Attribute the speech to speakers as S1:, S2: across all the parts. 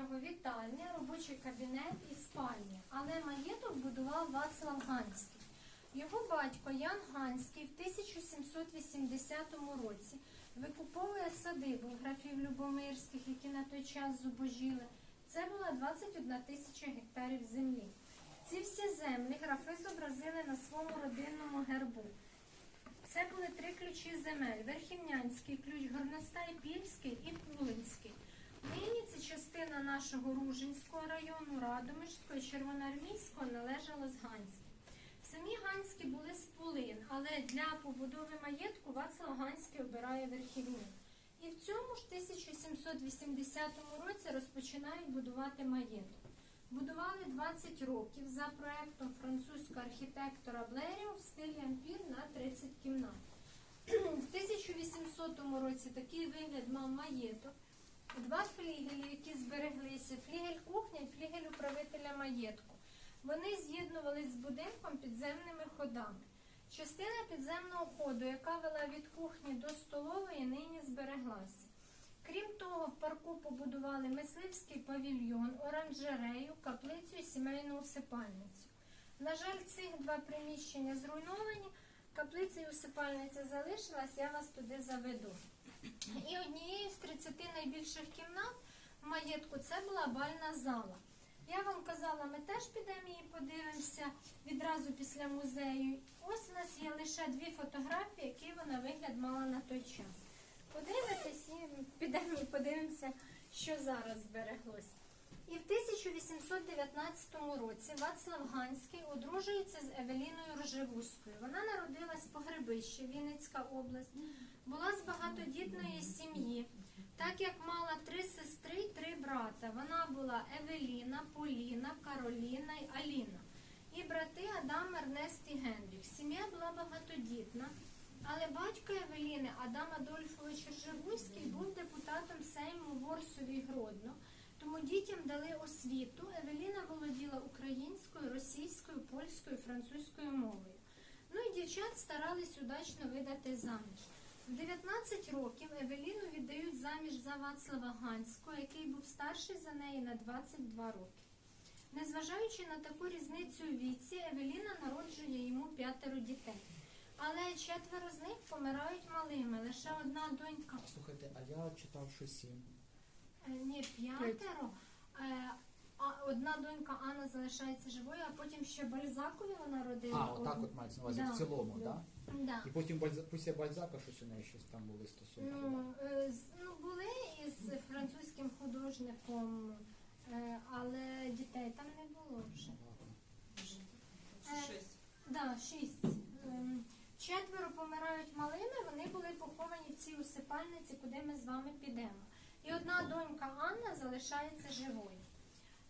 S1: нього вітальня, робочий кабінет і спальня. Але маєток будував Вацлав Ганський. Його батько Ян Ганський в 1780 році викуповує садибу графів Любомирських, які на той час зубожіли. Це була 21 тисяча гектарів землі. Ці всі землі графи зобразили на своєму родинному гербу. Це були три ключі земель: Верхівнянський ключ, Горностай, Пільський і Плулинський. Нині це частина нашого Ружинського району, Радомирського Червоноармійського належала з Ганським. Самі Ганські були з Пулин, але для побудови маєтку Вацлав Ганський обирає верхівню. І в цьому ж 1780 році розпочинають будувати маєток. Будували 20 років за проектом французького архітектора Блеріо в стилі ампір на 30 кімнат. В 1800 році такий вигляд мав маєток. Два флігелі, які збереглися, флігель кухня і флігель управителя маєтку. Вони з'єднувались з будинком підземними ходами. Частина підземного ходу, яка вела від кухні до столової, нині збереглася. Крім того, в парку побудували мисливський павільйон, оранжерею, каплицю і сімейну усипальницю. На жаль, цих два приміщення зруйновані, каплиця і усипальниця залишилась, я вас туди заведу. І однією з 30 найбільших кімнат в маєтку це була бальна зала. Я вам казала, ми теж підемо її подивимося відразу після музею. Ось у нас є лише дві фотографії, які вона вигляд мала на той час. Подивитесь і підемо і подивимося, що зараз збереглось. І в 1819 році Вацлав Ганський одружується з Евеліною Рожевузькою. Вона народилась по Гребищі, Вінницька область, була з багатодітної сім'ї. Так як мала три сестри й три брата. Вона була Евеліна, Поліна, Кароліна й Аліна. І брати Адам, Ернест і Генріх. Сім'я була багатодітна. Але батько Евеліни Адам Адольфович Ржевузький був депутатом Сейму Ворсові Гродно, тому дітям дали освіту. Евеліна володіла українською, російською, польською, французькою мовою. Ну і дівчат старались удачно видати заміж. В 19 років Евеліну віддають заміж за Вацлава Ганського, який був старший за неї на 22 роки. Незважаючи на таку різницю у віці, Евеліна народжує йому п'ятеро дітей. Але четверо з них помирають малими. Лише одна донька,
S2: Слухайте, а я читав, що сім.
S1: Е, ні, п'ятеро. Е, А одна донька Анна залишається живою, а потім ще Бальзакові вона родила.
S2: А, отак от мається на увазі
S1: Да,
S2: в цілому,
S1: да.
S2: так?
S1: Да.
S2: І потім Бальза... після Бальзака щось у неї щось там були стосунки.
S1: Ну, е, з- ну, були із французьким художником, е, але дітей там не було вже.
S3: Шість.
S1: Да, шість. Ем, Четверо помирають малими, вони були поховані в цій усипальниці, куди ми з вами підемо. І одна донька Анна залишається живою.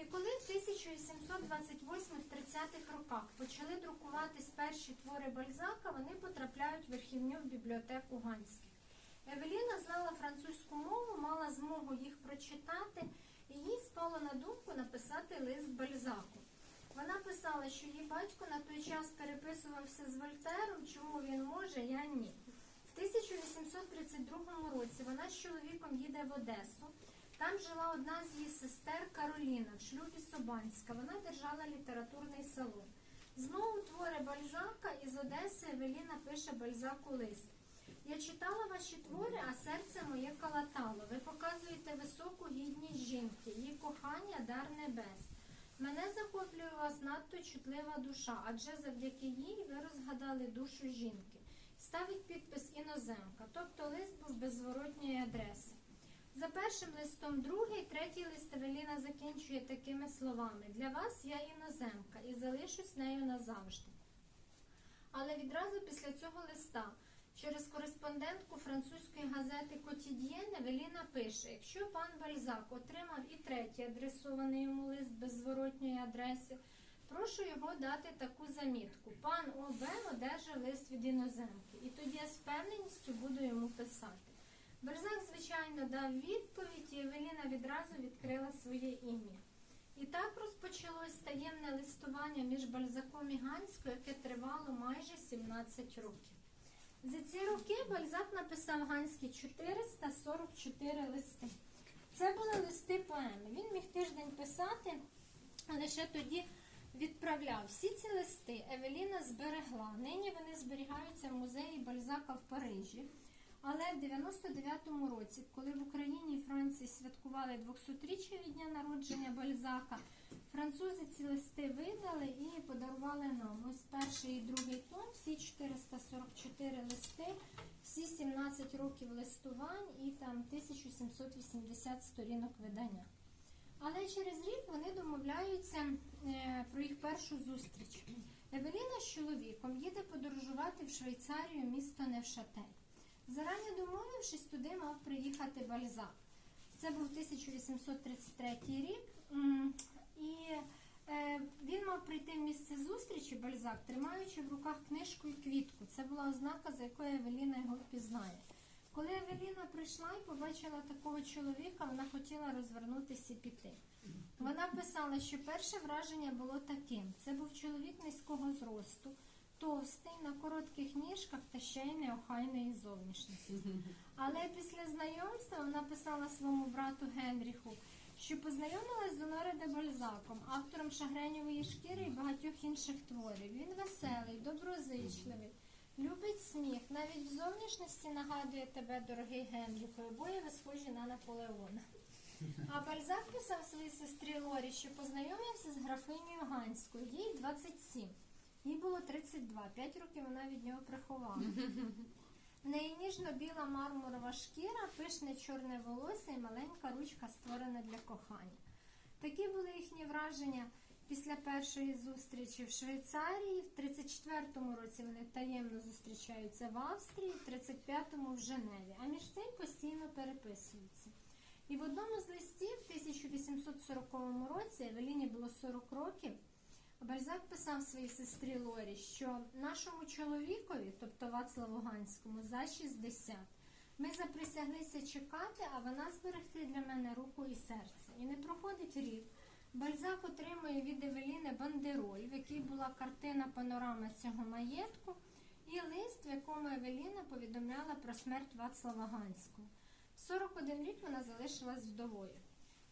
S1: І коли в 1828-30-х роках почали друкуватись перші твори Бальзака, вони потрапляють в архівню в бібліотеку Ганських. Евеліна знала французьку мову, мала змогу їх прочитати, і їй спало на думку написати лист Бальзаку. Вона писала, що її батько на той час переписувався з Вольтером, чому він може, я ні. В 1832 році вона з чоловіком їде в Одесу. Там жила одна з її сестер Кароліна в шлюбі Собанська. Вона держала літературний салон. Знову твори Бальзака із Одеси Евеліна пише Бальзаку лист. Я читала ваші твори, а серце моє калатало. Ви показуєте високу гідність жінки, її кохання, дар небес. Мене захоплює у вас надто чутлива душа, адже завдяки їй ви розгадали душу жінки. Ставить підпис іноземка, тобто лист був без зворотньої адреси. За першим листом другий, третій лист Евеліна закінчує такими словами: Для вас я іноземка і залишусь нею назавжди. Але відразу після цього листа через кореспондентку французької газети Котід'єн Евеліна пише: якщо пан Бальзак отримав і третій адресований йому лист без зворотньої адреси, прошу його дати таку замітку. Пан О.Б. одержав лист від іноземки, і тоді я з впевненістю буду йому писати. Берзак, звичайно, дав відповідь, і Евеліна відразу відкрила своє ім'я. І так розпочалось таємне листування між Бальзаком і Ганською, яке тривало майже 17 років. За ці роки Бальзак написав Ганський 444 листи. Це були листи поеми. Він міг тиждень писати, лише тоді відправляв. Всі ці листи Евеліна зберегла. Нині вони зберігаються в музеї Бальзака в Парижі. Але в 99-му році, коли в Україні і Франції святкували 200-річчя від дня народження Бальзака, французи ці листи видали і подарували нам. Ось перший і другий том, всі 444 листи, всі 17 років листувань і там 1780 сторінок видання. Але через рік вони домовляються е, про їх першу зустріч. Евеліна з чоловіком їде подорожувати в Швейцарію місто Невшатель. Зарані домовившись, туди мав приїхати Бальзак. Це був 1833 рік. І е, він мав прийти в місце зустрічі Бальзак, тримаючи в руках книжку і квітку. Це була ознака, за якою Евеліна його впізнає. Евеліна прийшла і побачила такого чоловіка, вона хотіла розвернутися і піти. Вона писала, що перше враження було таким: це був чоловік низького зросту, товстий, на коротких ніжках та ще й неохайної зовнішності. Але після знайомства вона писала своєму брату Генріху, що познайомилась з Оноре де Бальзаком, автором шагренєвої шкіри і багатьох інших творів. Він веселий, доброзичливий, любить сміх, навіть в зовнішності нагадує тебе, дорогий Генріху, обоє схожі на Наполеона. А Бальзак писав своїй сестрі Лорі, що познайомився з графинею Ганською, їй 27. Їй було 32, 5 років вона від нього приховала. В неї ніжно-біла мармурова шкіра, пишне чорне волосся і маленька ручка створена для кохання. Такі були їхні враження після першої зустрічі в Швейцарії. В 34-му році вони таємно зустрічаються в Австрії, в 35-му в Женеві, а між цим постійно переписуються. І в одному з листів в 1840 році Евеліні було 40 років. Бальзак писав своїй сестрі Лорі, що нашому чоловікові, тобто Вацлаву Ганському, за 60. Ми заприсяглися чекати, а вона зберегти для мене руку і серце. І не проходить рік. Бальзак отримує від Евеліни бандероль, в якій була картина панорами цього маєтку, і лист, в якому Евеліна повідомляла про смерть Вацлава Ганського. 41 рік вона залишилась вдовою.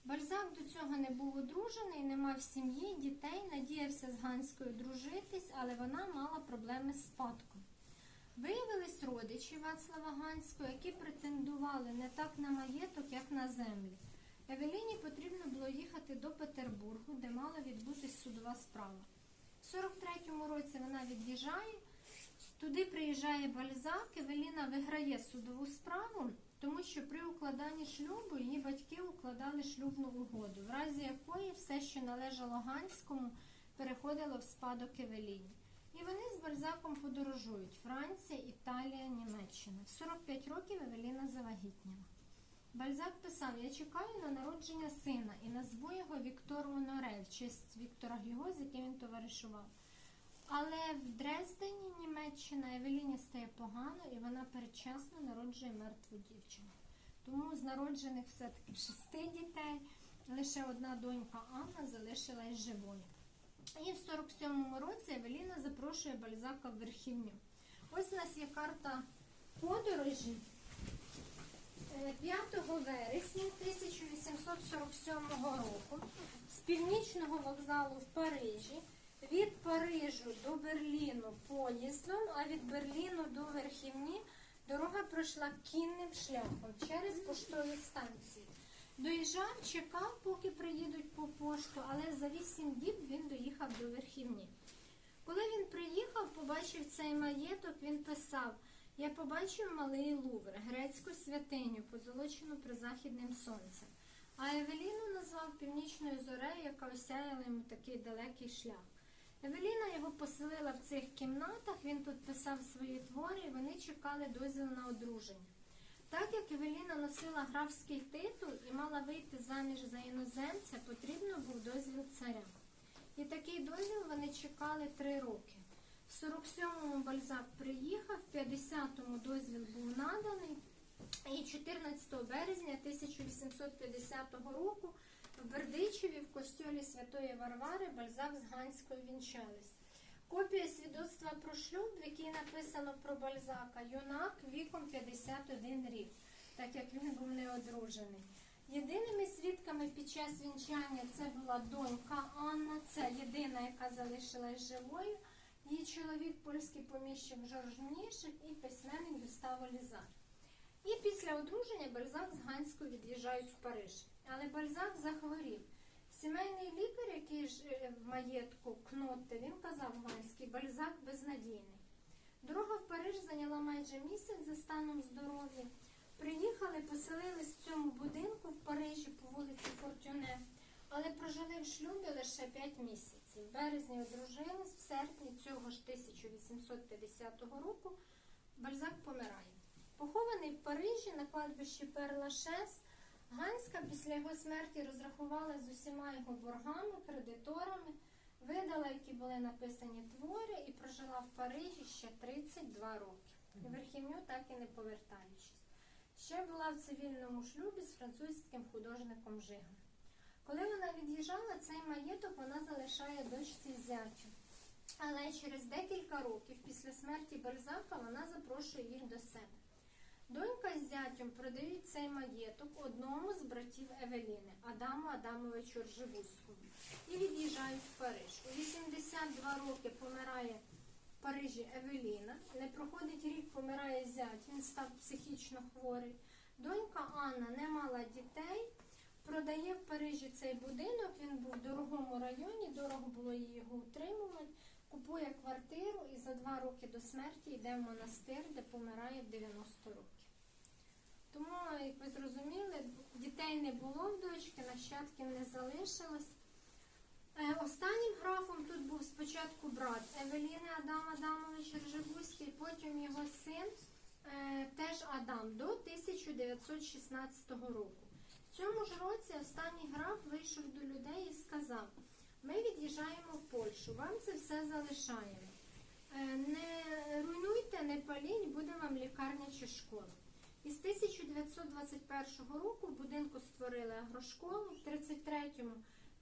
S1: Бальзак до цього не був одружений, не мав сім'ї, дітей, надіявся з Ганською дружитись, але вона мала проблеми з спадком. Виявились родичі Вацлава Ганського, які претендували не так на маєток, як на землю. Евеліні потрібно було їхати до Петербургу, де мала відбутись судова справа. В 43-му році вона від'їжджає, туди приїжджає Бальзак, Евеліна виграє судову справу, тому що при укладанні шлюбу її батьки укладали шлюбну угоду, в разі якої все, що належало Ганському, переходило в спадок Евеліні. І вони з Бальзаком подорожують Франція, Італія, Німеччина. В 45 років Евеліна завагітніла. Бальзак писав: Я чекаю на народження сина і назву його Віктор Оноре, в честь Віктора Гюго, з яким він товаришував. Але в Дрездені, Німеччина, Евеліні стає погано і вона передчасно народжує мертву дівчину. Тому з народжених все-таки шести дітей лише одна донька Анна залишилась живою. І в 47-му році Евеліна запрошує Бальзака в верхівню. Ось у нас є карта подорожі. Е, 5 вересня 1847 року з північного вокзалу в Парижі від Парижу до Берліну поїздом, а від Берліну до Верхівні дорога пройшла кінним шляхом через поштові станції. Доїжджав, чекав, поки приїдуть по пошту, але за 8 діб він доїхав до Верхівні. Коли він приїхав, побачив цей маєток, він писав: Я побачив малий Лувр, грецьку святиню, позолочену призахідним сонцем. А Евеліну назвав північною зорею, яка осяяла йому такий далекий шлях. Евеліна його поселила в цих кімнатах, він тут писав свої твори, і вони чекали дозвіл на одруження. Так як Евеліна носила графський титул і мала вийти заміж за іноземця, потрібно був дозвіл царя. І такий дозвіл вони чекали три роки. В 47-му Бальзак приїхав, в 50-му дозвіл був наданий, і 14 березня 1850 року в Бердичеві в костьолі Святої Варвари Бальзак з Ганською вінчались. Копія свідоцтва про шлюб, в якій написано про Бальзака, юнак віком 51 рік, так як він був неодружений. Єдиними свідками під час вінчання це була донька Анна, це єдина, яка залишилась живою. Її чоловік польський поміщик Жорж Мнішик і письменник Гюставо Лізар. І після одруження Бальзак з Ганською від'їжджають в Париж. Але Бальзак захворів. Сімейний лікар, який ж е, в маєтку Кнотте, він казав Ганський, Бальзак безнадійний. Дорога в Париж зайняла майже місяць за станом здоров'я. Приїхали, поселились в цьому будинку в Парижі по вулиці Фортюне, але прожили в шлюбі лише 5 місяців. В березні одружились, в серпні цього ж 1850 року Бальзак помирає. Похований в Парижі на кладбищі Перлашес, Ганська після його смерті розрахувала з усіма його боргами, кредиторами, видала, які були написані твори, і прожила в Парижі ще 32 роки. Верхівню так і не повертаючись. Ще була в цивільному шлюбі з французьким художником Жигом. Коли вона від'їжджала, цей маєток вона залишає дочці зятю. Але через декілька років після смерті Бальзака вона запрошує їх до себе. Донька з зятем продають цей маєток одному з братів Евеліни, Адаму Адамовичу Ржевузькому, і від'їжджають в Париж. У 82 роки помирає в Парижі Евеліна. Не проходить рік, помирає зять, він став психічно хворий. Донька Анна не мала дітей, продає в Парижі цей будинок. Він був в дорогому районі, дорого було його утримувати. Купує квартиру і за два роки до смерті йде в монастир, де помирає в 90 років. Тому, як ви зрозуміли, дітей не було в дочки, нащадків не залишилось. Е, Останнім графом тут був спочатку брат Евеліни Адам Адамович Ржевузький, потім його син е, теж Адам до 1916 року. Цьому ж році останній граф вийшов до людей і сказав: ми від'їжджаємо в Польщу, вам це все залишаємо. Е, Не руйнуйте, не паліть, буде вам лікарня чи школа. Із 1921 року в будинку створили агрошколу, в 33-му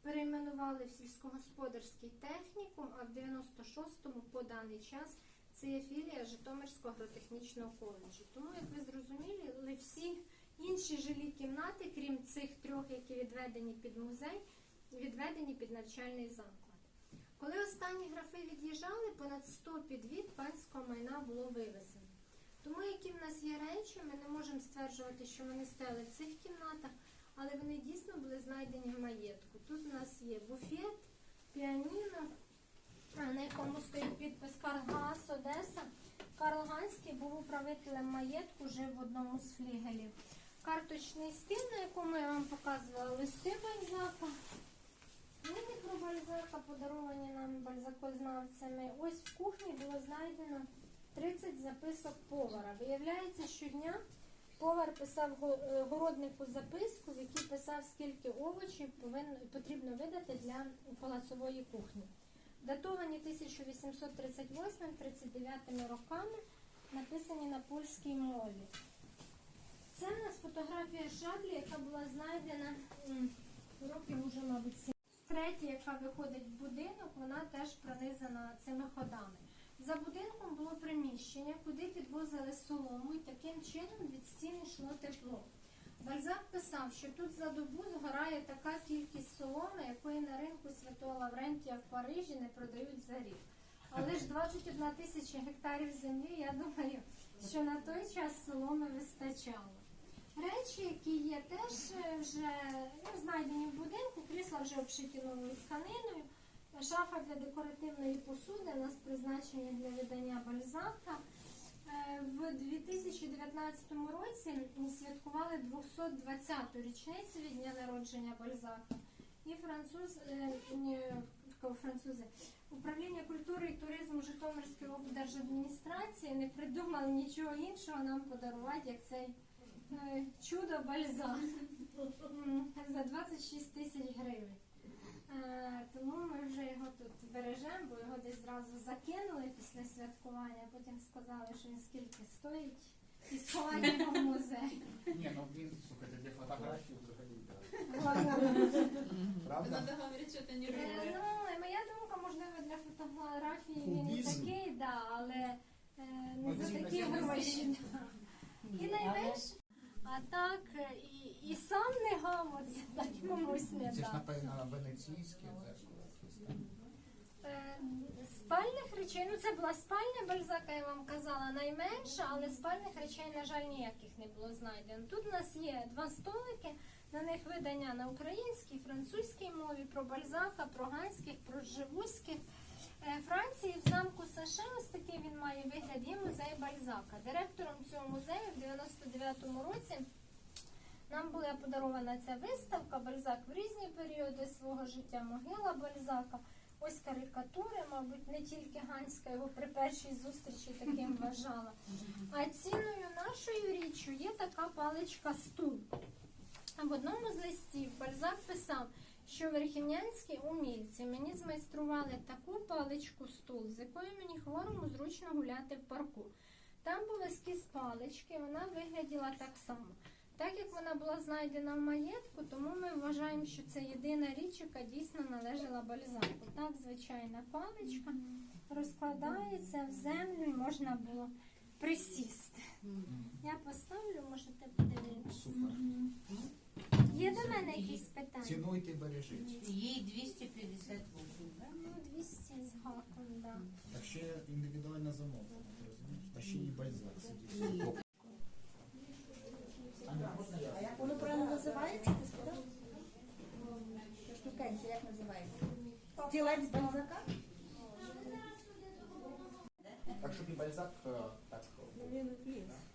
S1: перейменували в сільськогосподарський технікум, а в 96-му по даний час це є філія Житомирського агротехнічного коледжу. Тому, як ви зрозуміли, всі інші жилі кімнати, крім цих трьох, які відведені під музей, відведені під навчальний заклад. Коли останні графи від'їжджали, понад 100 підвід панського майна було вивезено. Тому, які в нас є речі, ми не можемо стверджувати, що вони стояли в цих кімнатах, але вони дійсно були знайдені в маєтку. Тут у нас є буфет, піаніно, на якому стоїть підпис Карл Гаас Одеса. Карл Ганський був управителем маєтку, жив в одному з флігелів. Карточний стіл, на якому я вам показувала листи Бальзака. Книги про Бальзака, подаровані нам бальзакознавцями. Ось в кухні було знайдено 30 записок повара. Виявляється, щодня повар писав е, городнику записку, в якій писав, скільки овочів потрібно видати для палацової кухні. Датовані 1838-39 роками, написані на польській мові. Це у нас фотографія шаблі, яка була знайдена років уже, мабуть, сім. Третя, яка виходить в будинок, вона теж пронизана цими ходами. За будинком було приміщення, куди підвозили солому, і таким чином від стін йшло тепло. Бальзак писав, що тут за добу згорає така кількість соломи, якої на ринку Святого Лаврентія в Парижі не продають за рік. Але ж 21 тисяча гектарів землі, я думаю, що на той час соломи вистачало. Речі, які є теж е, вже ну, знайдені в будинку, крісла вже обшиті новою тканиною, шафа для декоративної посуди, у нас призначення для видання бальзака. Е, В 2019 році святкували 220-ту річницю від дня народження Бальзака. І француз, е, французи, управління культури і туризму Житомирської облдержадміністрації не придумали нічого іншого нам подарувати, як цей чудо Бальзак М, за 26 тисяч гривень. Е, Тому ми вже його тут бережемо, бо його десь зразу закинули після святкування, потім сказали, що він скільки стоїть, і сховали його в музей.
S2: Ні, ну він, слухайте, для фотографії взагалі, так. Правда?
S3: Надо говорить, что это не
S1: Е. Ну, моя думка, можливо, для фотографії він і такий, да, але е, не
S2: Ну,
S1: за такі гроші. І найменше, а так е, і, і сам не гамо, це так комусь не
S2: Це ж,
S1: дав.
S2: напевно, венеційське зеркало. якесь, так?
S1: Е, Спальних речей, ну це була спальня Бальзака, я вам казала, найменша, але спальних речей, на жаль, ніяких не було знайдено. Тут у нас є два столики, на них видання на українській, французькій мові, про Бальзака, про ганських, про живузьких. Е, Франції в замку США ось такий він має вигляд, є музей Бальзака. Директором цього музею в 99-му році нам була подарована ця виставка Бальзак в різні періоди свого життя, могила Бальзака. Ось карикатури, мабуть, не тільки Ганська його при першій зустрічі таким вважала. А ціною нашою річчю є така паличка стул. А в одному з листів Бальзак писав, що верхівнянські умільці мені змайстрували таку паличку стул, з якою мені хворому зручно гуляти в парку. Там був ескіз палички, вона вигляділа так само. Так як вона була знайдена в маєтку, тому ми вважаємо, що це єдина річ, яка дійсно належала Бальзаку. Так, звичайна паличка розкладається в землю і можна було присісти. Я поставлю, можете подивитися.
S2: Супер.
S1: Є до мене якісь питання?
S2: Цінуйте, бережіть.
S3: Їй 250 рублів. да?
S1: Ну, 200 з гаком, да.
S2: А ще індивідуальне замовлення, ти розумієш? А ще і бальзак
S4: як воно правильно називається, ти сказав? Штукенці, як називається? Стілець бальзака?
S2: Так, щоб і бальзак е, так.
S5: Far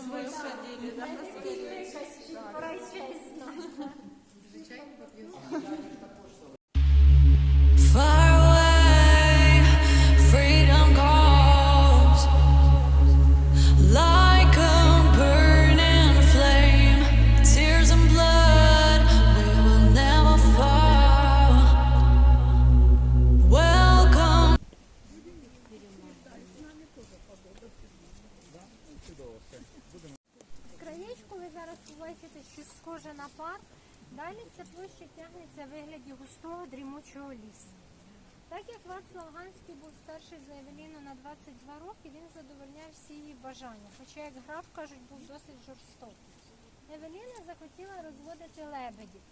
S3: Щоб домой ходили.
S1: Такі Так як Вацлав Ганський був старший за Евеліну на 22 роки, він задовольняв всі її бажання, хоча, як граф кажуть, був досить жорстокий. Евеліна захотіла розводити лебедів.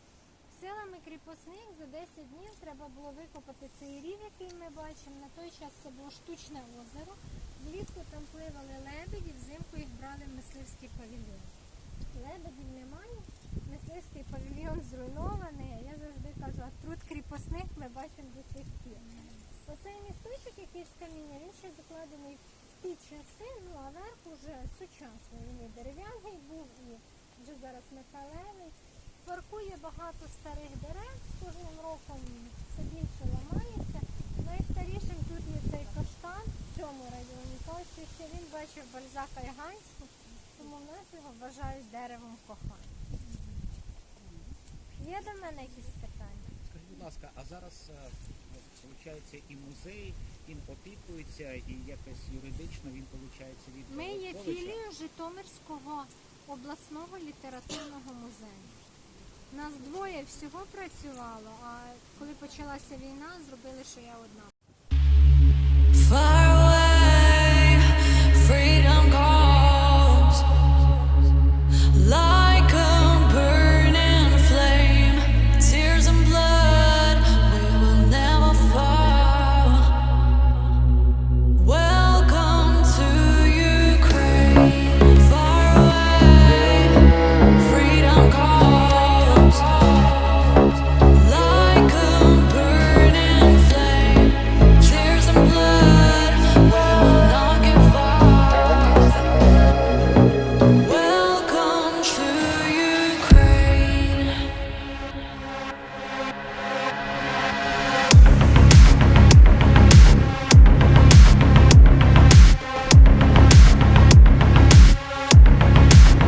S1: Силами кріпосних за 10 днів треба було викопати цей рів, який ми бачимо. На той час це було штучне озеро. Влітку там пливали лебеді, взимку їх брали в мисливський павільйон. Лебедів немає, мисливський павільйон зруйнований. Я завжди кажу, а труд кріпосних ми бачимо до цих пір. Оцей місточок, який з каміння, він ще закладений в ті часи, ну а верх уже сучасний. Він і дерев'яний був, і вже зараз металевий. В парку є багато старих дерев, з кожним роком все більше ламається. Найстарішим тут є цей каштан в цьому районі. Кажуть, що він бачив Бальзака і тому в нас його вважають деревом кохання. Є до мене якісь питання?
S6: Скажіть, будь ласка, а зараз виходить і музей, він опікується, і якось юридично він виходить від
S1: Ми є філією Житомирського обласного літературного музею. Нас двоє всього працювало, а коли почалася війна, зробили, що я одна.